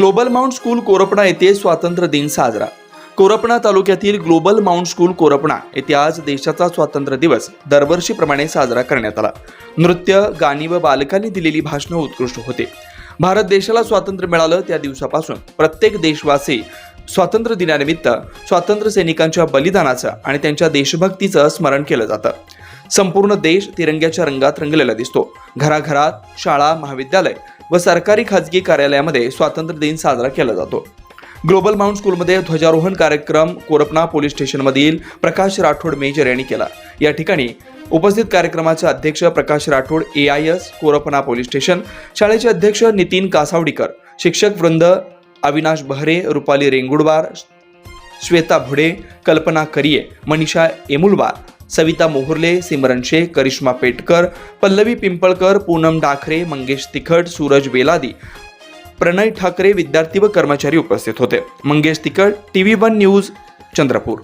Global mount school Korpana येथे स्वातंत्र्य दिन साजरा. कोरपणा तालुक्यातील ग्लोबल माउंट स्कूल कोरपणा येथे आज देशाचा स्वातंत्र्य दिवस दरवर्षीप्रमाणे साजरा करण्यात आला. नृत्य गाणी व बालकांनी दिलेली भाषणं उत्कृष्ट होते. भारत देशाला स्वातंत्र्य मिळालं त्या दिवसापासून. प्रत्येक देशवासी स्वातंत्र्य दिनानिमित्त स्वातंत्र्य सैनिकांच्या बलिदानाचं आणि त्यांच्या देशभक्तीचं स्मरण केलं जातं. संपूर्ण देश तिरंग्याच्या रंगात रंगलेला दिसतो. घराघरात शाळा महाविद्यालय व सरकारी खाजगी कार्यालयामध्ये स्वातंत्र्य दिन साजरा केला जातो. ग्लोबल माउंट स्कूलमध्ये ध्वजारोहण कार्यक्रम कोरपणा पोलीस स्टेशनमधील प्रकाश राठोड मेजर यांनी केला. या ठिकाणी उपस्थित कार्यक्रमाचे अध्यक्ष Prakash Rathod A I S Korpana police station शाळेचे अध्यक्ष नितीन कासावडीकर शिक्षक वृंद अविनाश बहरे रुपाली रेंगुडवार श्वेता भुडे कल्पना करिये मनीषा एमुलवार सविता मोहुर्ले सिमरन शेख करिश्मा पेटकर पल्लवी पिंपळकर पूनम डाखरे मंगेश तिखट सूरज बेलादी प्रणय ठाकरे विद्यार्थी व कर्मचारी उपस्थित होते. Mangesh Tikhat T V one news Chandrapur.